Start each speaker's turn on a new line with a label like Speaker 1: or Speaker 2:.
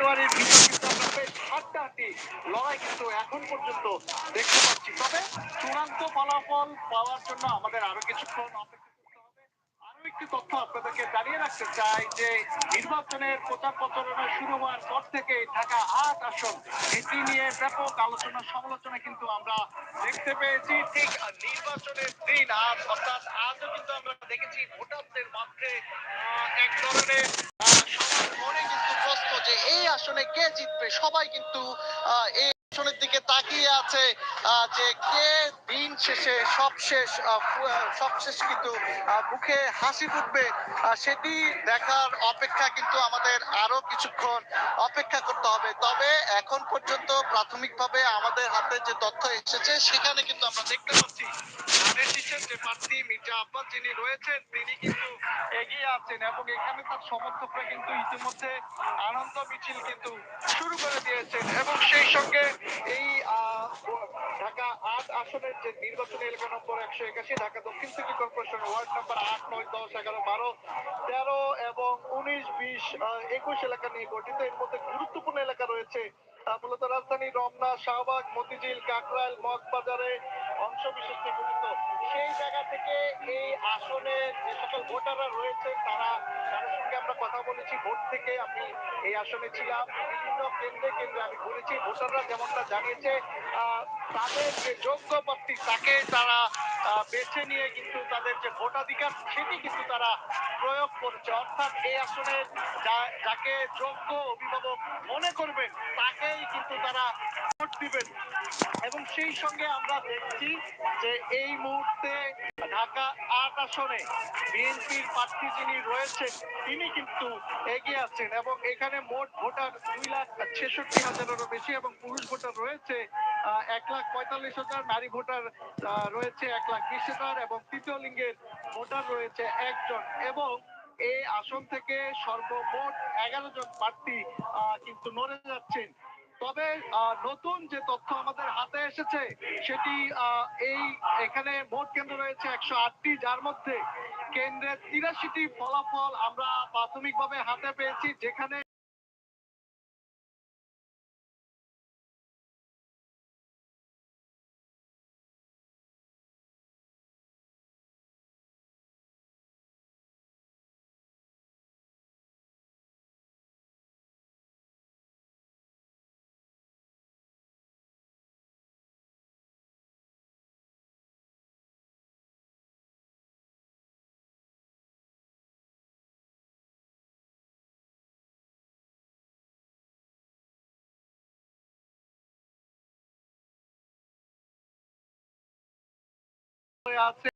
Speaker 1: পাটোয়ারির ভিতর কিন্তু আমরা বেশ হাড্ডাহাড্ডি লড়াই কিন্তু এখন পর্যন্ত দেখতে পাচ্ছি। তবে চূড়ান্ত ফলাফল পাওয়ার জন্য আমাদের আরও কিছুক্ষণ একটি তথ্য আপনাদেরকে জানিয়ে রাখতে চাই যে, নির্বাচনের প্রচার প্রচারণা শুরু হওয়ার পর থেকে ঢাকা আট আসন এটি নিয়ে ব্যাপক আলোচনা সমালোচনা কিন্তু আমরা দেখতে পেয়েছি। ঠিক নির্বাচনের দিন আজ, অর্থাৎ আজও কিন্তু আমরা দেখেছি ভোটারদের মধ্যে এক ধরনের আহ, সবার মনে কিন্তু প্রশ্ন যে এই আসনে কে জিতবে? সবাই কিন্তু এই আসনের দিকে আছে যে কে দিন শেষে সব শেষ আহ, ফু- আহ, সব শেষ কিন্তু মুখে হাসি ফুটবে সেটি দেখার অপেক্ষা কিন্তু আমাদের আরও কিছুক্ষণ অপেক্ষা করতে হবে। তবে এখন পর্যন্ত প্রাথমিকভাবে আমাদের হাতে যে তথ্য এসেছে সেখানে কিন্তু আমরা দেখতে পাচ্ছি যে প্রার্থী মির্জা আব্বাস যিনি রয়েছেন তিনি কিন্তু এগিয়ে আছেন এবং এখানে তার সমর্থকরা কিন্তু ইতিমধ্যে আনন্দ মিছিল কিন্তু শুরু করে দিয়েছেন এবং সেই সঙ্গে যে নির্বাচনী এলাকা নম্বর একশো একাশি, ঢাকা দক্ষিণ সিটি কর্পোরেশন ওয়ার্ড নম্বর আট, নয়, দশ, এগারো, বারো, তেরো এবং উনিশ, বিশ একুশ এলাকা নিয়ে গঠিত। এর মধ্যে গুরুত্বপূর্ণ এলাকা রয়েছে মূলত রাজধানী রমনা, শাহবাগ, মতিঝিল, কাকরাইল, মগবাজারে অংশ বিশেষ নিয়ে গঠিত। থেকে এই আসনে যে সকল ভোটাররা রয়েছে তারা তাদের সঙ্গে আমরা কথা বলেছি। ভোট থেকে আমি এই আসনে ছিলাম। বিভিন্ন কেন্দ্রে কেন্দ্রে আমি ঘুরেছি। ভোটাররা যেমনটা জানিয়েছে তাদের যে যোগ্য প্রার্থী, তাকে তারা বেছে নিয়ে কিন্তু তাদের যে ভোটাধিকার, সেটি কিন্তু তারা প্রয়োগ করছে। অর্থাৎ এই আসনে যাকে যোগ্য অভিভাবক মনে করবেন, তাকেই কিন্তু তারা ভোট দিবেন। এবং সেই সঙ্গে আমরা দেখছি যে এই মুহূর্তে ঢাকা আট আসনে বিএনপির প্রার্থী যিনি রয়েছেন, তিনি কিন্তু এগিয়ে আছেন এবং এখানে মোট ভোটার দুই লাখ ছেষট্টি হাজারেরও বেশি এবং পুরুষ ভোটার রয়েছে এক লাখ পঁয়তাল্লিশ হাজার, নারী ভোটার রয়েছে এক লাখ বিশ হাজার এবং তৃতীয় লিঙ্গের ভোটার রয়েছে একজন এবং এই আসন থেকে সর্বমোট এগারো জন প্রার্থী কিন্তু নড়ে যাচ্ছেন। তবে নতুন যে তথ্য আমাদের হাতে এসেছে, সেটি এই এখানে ভোট কেন্দ্র রয়েছে একশো আটটি। যার মধ্যে কেন্দ্রের তিরাশিটি ফলাফল আমরা প্রাথমিকভাবে হাতে পেয়েছি, যেখানে আছে